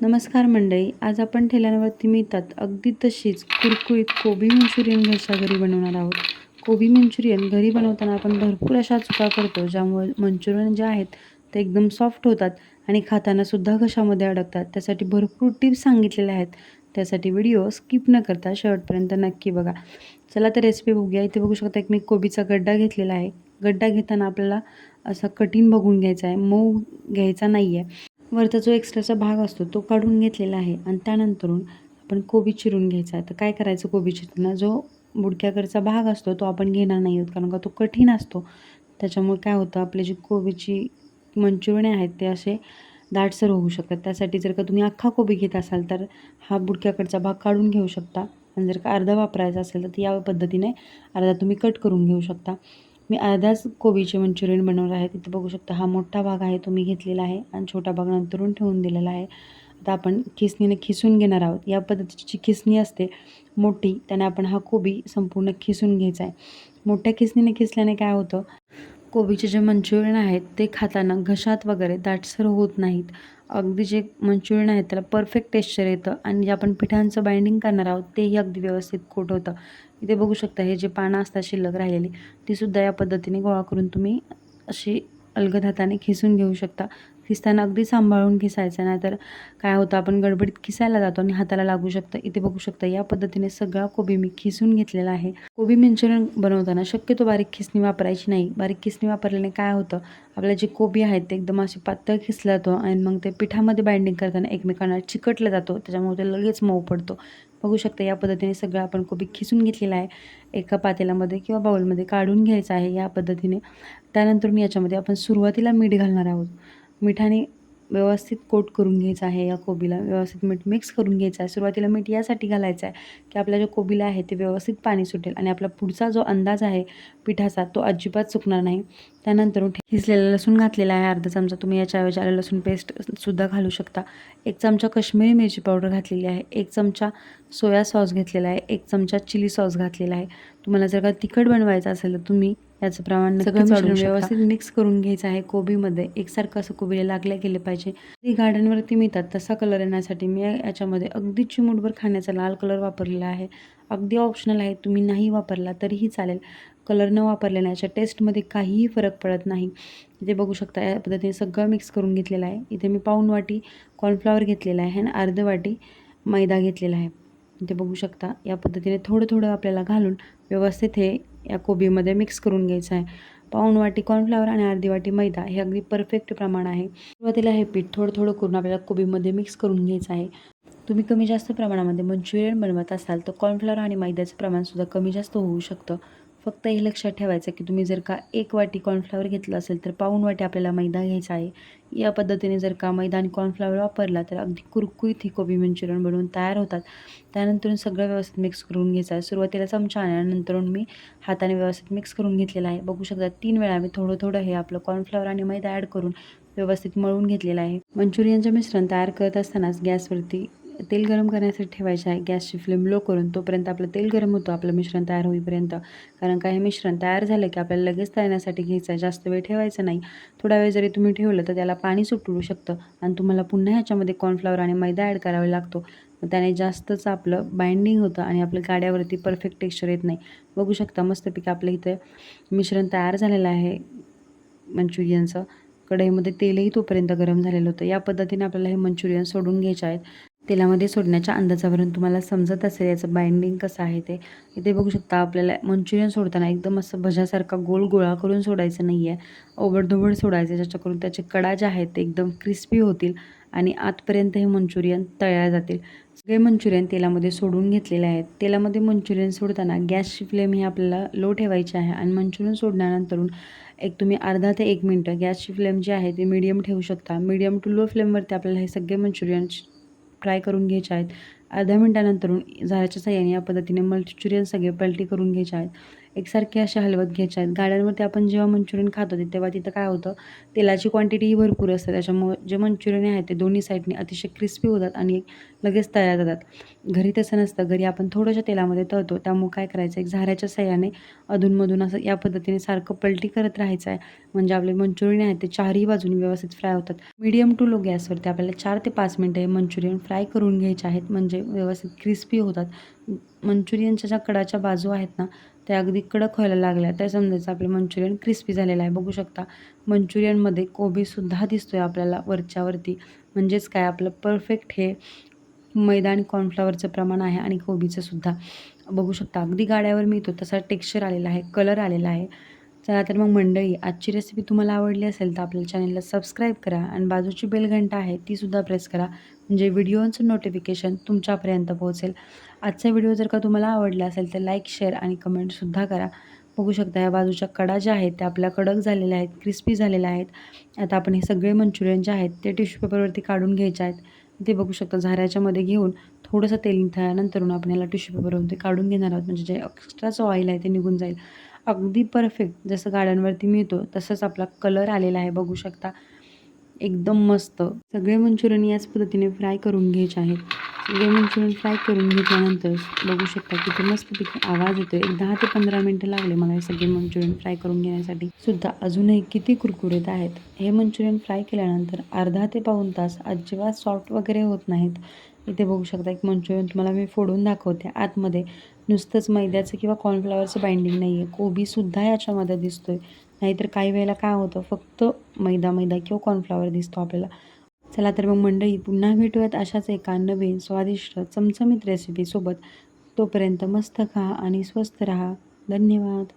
नमस्कार मंडळी आज आपण ठेल्यांवरती मिळतात अगदी तशीच कुरकुरीत कोबी मंचुरियन घरच्या घरी बनवणार आहोत. कोबी मंचुरियन घरी बनवताना आपण भरपूर अशा चुका करतो ज्यामुळे मंचुरियन जे आहेत ते एकदम सॉफ्ट होतात आणि खाताना सुद्धा घशामध्ये अडकतात. त्यासाठी भरपूर टिप्स सांगितलेल्या आहेत. त्यासाठी व्हिडिओ स्किप न करता शेवटपर्यंत नक्की बघा. चला तर रेसिपी बघूया. इथे बघू शकता एक मी कोबीचा गड्डा घेतलेला आहे. गड्डा घेताना आपल्याला असा कठीण बघून घ्यायचा आहे. मऊ घ्यायचा नाही आहे वरचा जो एक्स्ट्राचा भाग असतो तो काढून घेतलेला आहे आणि त्यानंतरून आपण कोबी चिरून घ्यायचा. आहे तर काय करायचं कोबी चिरताना? जो बुडक्याकडचा भाग असतो तो आपण घेणार नाही आहोत कारण का तो कठीण असतो. त्याच्यामुळे काय होतं आपले जी कोबीची मंचुरियन आहेत ते असे दाटसर होऊ शकतात. त्यासाठी जर का तुम्ही अख्खा कोबी घेत असाल तर हा बुडक्याकडचा भाग काढून घेऊ शकता. आणि जर का अर्धा वापरायचा असेल तर या पद्धतीने अर्धा तुम्ही कट करून घेऊ शकता. मी अर्ध्याच कोबीचे मंचुरियन बनवलं आहे. तिथे बघू शकता हा मोठा भाग आहे तो मी घेतलेला आहे आणि छोटा भाग नंतरून ठेवून दिलेला आहे. आता आपण खिसणीने खिसून घेणार आहोत. या पद्धतीची जी खिसणी असते मोठी त्याने आपण हा कोबी संपूर्ण खिसून घ्यायचा आहे. मोठ्या खिसणीने खिसल्याने काय होतं? कोबीचे जे मंचुरियन आहेत ते खाताना घशात वगैरे दाटसर होत नाहीत. अगदी जे मंचुरियन आहेत त्याला परफेक्ट टेक्स्चर येतं. आणि जे आपण पिठांचं बाइंडिंग करणार आहोत तेही अगदी व्यवस्थित कोट होतं. इथे बघू शकता हे जे पानं असतात शिल्लक राहिलेली तीसुद्धा या पद्धतीने गोळा करून तुम्ही अशी अलगद हाताने खिसून घेऊ शकता. खिसताना अगदी सांभाळून खिसायचं नाहीतर काय होतं आपण गडबडीत खिसायला जातो आणि हाताला लागू शकतं. इथे बघू शकता या पद्धतीने सगळा कोबी मी खिसून घेतलेला आहे. कोबी मंचुरियन बनवताना शक्यतो बारीक खिसणी वापरायची नाही. बारीक खिसणी वापरल्याने काय होतं आपल्या जे कोबी आहेत ते एकदम असे पातळ खिसला जातो आणि मग ते पिठामध्ये बाइंडिंग करताना एकमेकांना चिकटला जातो. त्याच्यामुळे ते लगेच मऊ पडतो. बघू शकता या पद्धतीने सगळं आपण कोबी खिसून घेतलेला आहे एका पातेल्यामध्ये किंवा बाउलमध्ये काढून घ्यायचं आहे या पद्धतीने. त्यानंतर मी याच्यामध्ये आपण सुरुवातीला मीठ घालणार आहोत. मिठाने व्यवस्थित कोट करून घ्यायचा आहे या कोबीला व्यवस्थित मीठ मिक्स करून घ्यायचं आहे. सुरुवातीला मीठ यासाठी घालायचं आहे की आपल्या जो कोबीला आहे ते व्यवस्थित पाणी सुटेल आणि आपला पुढचा जो अंदाज आहे पिठाचा तो अजिबात चुकणार नाही. त्यानंतर हिसलेला लसूण घातलेला आहे अर्धा चमचा. तुम्ही याच्याऐवजी आलं लसूण पेस्टसुद्धा घालू शकता. एक चमचा कश्मीरी मिरची पावडर घातलेली आहे. एक चमचा सोया सॉस घेतलेला आहे. एक चमचा चिली सॉस घातलेला आहे. तुम्हाला जर का तिखट बनवायचं असेल तर तुम्ही याचं प्रमाण सगळं व्यवस्थित मिक्स करून घ्यायचं आहे. कोबीमध्ये एकसारखं असं कोबीला लागल्या गेले पाहिजे. ती गार्डनवरती मिळतात तसा कलर येण्यासाठी मी याच्यामध्ये अगदी चिमूटभर खाण्याचा लाल कलर वापरलेला आहे. अगदी ऑप्शनल आहे तुम्ही नाही वापरला तरीही चालेल. कलर न वापरल्याने याच्या टेस्टमध्ये काहीही फरक पडत नाही. इथे बघू शकता या पद्धतीने सगळं मिक्स करून घेतलेलं आहे. इथे मी पाऊन वाटी कॉर्नफ्लॉवर घेतलेला आहे आणि अर्ध वाटी मैदा घेतलेला आहे. इथे बघू शकता या पद्धतीने थोडं थोडं आपल्याला घालून व्यवस्थित हे या कोबीमध्ये मिक्स करून घ्यायचं आहे. पाऊण वाटी कॉर्नफ्लॉवर आणि अर्धी वाटी मैदा हे अगदी परफेक्ट प्रमाण आहे. सुरुवातीला हे पीठ थोडं थोडं करून आपल्याला कोबीमध्ये मिक्स करून घ्यायचं आहे. तुम्ही कमी जास्त प्रमाणामध्ये मंचुरियन बनवत असाल तर कॉर्नफ्लॉवर आणि मैद्याचं प्रमाणसुद्धा कमी जास्त होऊ शकतं. फक्त हे लक्षात ठेवायचं की तुम्ही जर का एक वाटी कॉर्नफ्लॉवर घेतलं असेल तर पाऊण वाटी आपल्याला मैदा घ्यायचा आहे. या पद्धतीने जर का मैदा आणि कॉर्नफ्लॉवर वापरला तर अगदी कुरकुरीत ही कोबी मंचुरियन बनवून तयार होतात. त्यानंतर सगळं व्यवस्थित मिक्स करून घ्यायचं आहे. सुरुवातीला चमचा आणि नंतर मी हाताने व्यवस्थित मिक्स करून घेतलेला आहे. बघू शकता तीन वेळा मी थोडं थोडं हे आपलं कॉर्नफ्लॉवर आणि मैदा ॲड करून व्यवस्थित मळून घेतलेलं आहे. मंचुरियनचं मिश्रण तयार करत असतानाच गॅसवरती तेल गरम करण्यासाठी ठेवायचे आहे गॅसची फ्लेम लो करून तोपर्यंत आपलं तेल गरम होतं आपलं मिश्रण तयार होईपर्यंत. कारण काय हे मिश्रण तयार झालं की आपल्याला लगेच तळण्यासाठी घ्यायचं आहे. जास्त वेळ ठेवायचं नाही. थोडा वेळ जरी तुम्ही ठेवलं तर त्याला पाणी सुटू शकतं आणि तुम्हाला पुन्हा ह्याच्यामध्ये कॉर्नफ्लॉवर आणि मैदा ॲड करावा लागतो. त्याने जास्तच आपलं बाइंडिंग होतं आणि आपल्या गाड्यावरती परफेक्ट टेक्स्चर येत नाही. बघू शकता मस्तपैकी आपलं इथे मिश्रण तयार झालेलं आहे. मंचुरियनचं. कढईमध्ये तेलही तोपर्यंत गरम झालेलं होतं. या पद्धतीने आपल्याला हे मंचुरियन सोडून घ्यायचे आहेत. तेलामध्ये सोडण्याच्या अंदाजावरून तुम्हाला समजत असेल याचं बाइंडिंग कसं आहे ते. इथे बघू शकता आपल्याला मंचुरियन सोडताना एकदम असं भज्यासारखा गोल गोळा करून सोडायचं नाही आहे ओबडधोबड सोडायचं ज्याच्याकडून त्याचे कडा जे आहेत ते एकदम क्रिस्पी होतील आणि आतपर्यंत हे मंचुरियन तळल्या जातील. सगळे मंचुरियन तेलामध्ये सोडून घेतलेले आहेत. तेलामध्ये मंचुरियन सोडताना गॅसची फ्लेम ही आपल्याला लो ठेवायची आहे आणि मंचुरियन सोडल्यानंतरून एक तुम्ही अर्धा ते एक मिनटं गॅसची फ्लेम जी आहे ती मीडियम ठेवू शकता. मीडियम टू लो फ्लेमवरती आपल्याला हे सगळे मंचुरियन फ्राय करून घ्यायचे आहेत. अर्ध्या मिनटानंतरून झाऱ्याच्या साह्याने या पद्धतीने मल्टिच्युरियन सगळे पलटी करून घ्यायचे आहेत. एकसारखे असे हलवत घ्यायच्या आहेत. गाड्यांवरती आपण जेव्हा मंचुरियन खातो तेव्हा तिथं काय होतं तेलाची क्वांटिटीही भरपूर असते. त्याच्यामुळे जे मंचुरियन आहे ते दोन्ही साईडने अतिशय क्रिस्पी होतात आणि लगेच तयार जातात घरी तसं नसतं. घरी आपण थोडंशा तेलामध्ये तळतो. त्यामुळे काय करायचं एक झाऱ्याच्या सहाय्याने अधूनमधून असं या पद्धतीने सारखं पलटी करत राहायचं आहे. म्हणजे आपले मंचुरियन आहेत ते चारही बाजूनी व्यवस्थित फ्राय होतात. मीडियम टू लो गॅसवरती आपल्याला चार ते पाच मिनटं हे मंचुरियन फ्राय करून घ्यायचे आहेत. म्हणजे व्यवस्थित क्रिस्पी होतात. मंचुरियनच्या ज्या कडाच्या बाजू आहेत ना त्या अगदी कडक व्हायला लागल्या. त्या समजायचं आपलं मंचुरियन क्रिस्पी झालेलं आहे. बघू शकता मंचुरियनमध्ये कोबीसुद्धा दिसतोय आपल्याला वरच्यावरती म्हणजेच काय? आपलं परफेक्ट हे मैदा आणि कॉर्नफ्लॉवरचं प्रमाण आहे आणि कोबीचं सुद्धा. बघू शकता अगदी गाड्यावर मिळतो तसा टेक्स्चर आलेला आहे कलर आलेला आहे. चला तर मग मंडळी आजची रेसिपी तुम्हाला आवडली असेल तर आपल्या चॅनलला सबस्क्राईब करा आणि बाजूची बेल घंटा आहे तीसुद्धा प्रेस करा. म्हणजे व्हिडिओचं नोटिफिकेशन तुमच्यापर्यंत पोहोचेल. आजचा व्हिडिओ जर का तुम्हाला आवडला असेल तर लाईक शेअर आणि कमेंटसुद्धा करा. बघू शकता या बाजूच्या कडा ज्या आहेत त्या आपल्या कडक झालेल्या आहेत क्रिस्पी झालेल्या आहेत. आता आपण हे सगळे मंचुरियन जे आहेत ते टिश्यू पेपरवरती काढून घ्यायचे आहेत. ते बघू शकता झाऱ्याच्यामध्ये घेऊन थोडंसं तेल निथळल्यानंतरून आपण याला टिश्यू पेपरवरती काढून घेणार आहोत. म्हणजे जे एक्स्ट्राचं ऑइल आहे ते निघून जाईल. अगदी परफेक्ट जसं गाड्यांवरती मिळतो तसंच आपला कलर आलेला आहे बघू शकता. एकदम मस्त. सगळे मंचुरियन याच पद्धतीने फ्राय करून घ्यायचे आहेत. सगळे मंचुरियन फ्राय करून घेतल्यानंतर बघू शकता किती मस्तपैकी आवाज येतो एक दहा ते पंधरा मिनटं लागले मला हे सगळे मंचुरियन फ्राय करून घेण्यासाठी. सुद्धा अजूनही किती कुरकुरीत आहेत. हे मंचुरियन फ्राय केल्यानंतर अर्धा ते पाऊण तास अजिबात सॉफ्ट वगैरे होत नाहीत. इथे बघू शकता एक मंचुरियन तुम्हाला मी फोडून दाखवते. आतमध्ये नुसतंच मैद्याचं किंवा कॉर्नफ्लॉवरचं बाइंडिंग नाही आहे कोबीसुद्धा याच्यामध्ये दिसतो आहे नाहीतर काही वेळेला काय होतं फक्त मैदा मैदा किंवा कॉर्नफ्लॉवर दिसतो आपल्याला. चला तर मग मंडळी पुन्हा भेटूयात अशाच एका नवीन स्वादिष्ट चमचमीत रेसिपीसोबत तोपर्यंत मस्त खा आणि स्वस्त राहा. धन्यवाद.